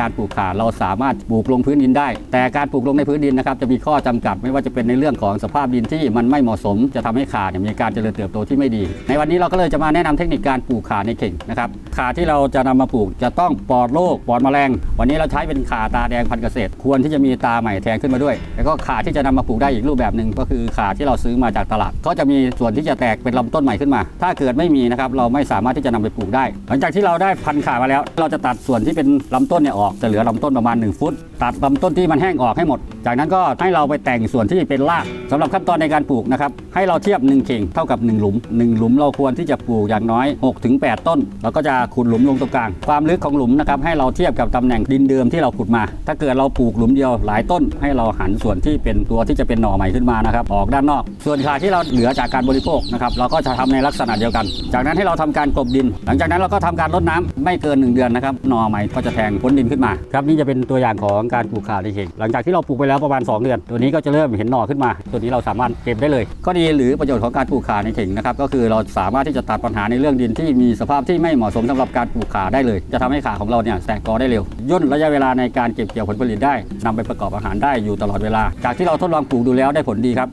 การปลูกข่าเราสามารถปลูกลงพื้นดินได้ แต่การปลูกลงในพื้นดินนะครับจะมีข้อจำกัดไม่ว่าจะเป็นในเรื่องของสภาพดินที่มันไม่เหมาะสม จะทำให้ข่าเนี่ยมีการเจริญเติบโตที่ไม่ดี ในวันนี้เราก็เลยจะมาแนะนำเทคนิคการปลูกข่าในเข่งนะครับข่าที่เราจะนำมาปลูกจะต้องปลอดโรคปลอดแมลง วันนี้เราใช้เป็นข่าตาแดงพันธุ์เกษตร ควรที่จะมีตาใหม่แทงขึ้นมาด้วย แล้วก็ข่าที่จะนำมาปลูกได้อีกรูปแบบหนึ่งก็คือข่าที่เราซื้อมาจากตลาด ก็จะมีส่วนที่จะแตกเป็นลำต้นใหม่ขึ้นมา ถ้าเกิดไม่มีนะครับเราไม่สามารถที่จะนำไปปลูกได้ หลังจากที่เราได้พันขามาแล้ว เราจะตัดส่วนที่เป็นลำต้นเนี่ยออกจะเหลือลำต้นประมาณ 1 ฟุต ตัดลำต้นที่มันแห้งออกให้หมด จากนั้นก็ให้เราไปแต่งส่วนที่เป็นรากสำหรับขั้นตอนในการปลูกนะครับให้เราเทียบ1เข่งเท่ากับ 1 หลุม 1 หลุมเราควรที่จะปลูกอย่างน้อย6ถึง8ต้นเราก็จะขุดหลุมลงตรงกลาง ความลึกของหลุมนะครับให้เราเทียบกับตำแหน่งดินเดิมที่เราขุดมา ถ้าเกิดเราปลูกหลุมเดียวหลายต้น ให้เราหันส่วนที่เป็นตัวที่จะเป็นหน่อใหม่ขึ้นมานะครับออกด้านนอก ส่วนขาที่เราเหลือจากการบริโภคนะครับเราก็จะทำในลักษณะเดียวกัน จากนั้นให้เราทำการกลบดิน หลังจากนั้นเราก็ทำการรดน้ำไม่เกิน 1 เดือนนะครับหน่อใหม่ก็จะแทงพ้นดินขึ้นมาครับนี่จะเป็นตัวอย่างของการปลูกข่าในเข่งหลังจากที่เราปลูกไปแล้วประมาณ 2 เดือน ตัวนี้ก็จะเริ่มเห็นหน่อขึ้นมา ตัวนี้เราสามารถเก็บได้เลยก็ดีหรือประโยชน์ของการปลูกข่าในเข่งนะครับก็คือเราสามารถที่จะตัดปัญหาในเรื่องดินที่มีสภาพที่ไม่เหมาะสมสำหรับการปลูกข่าได้เลย จะทำให้ข่าของเราเนี่ยแตกกอได้เร็วย่นระยะเวลาในการเก็บเกี่ยวผลผลิตได้นำไปประกอบอาหารได้อยู่ตลอดเวลา จากที่เราทดลองปลูกดูแล้วได้ผลดีครับ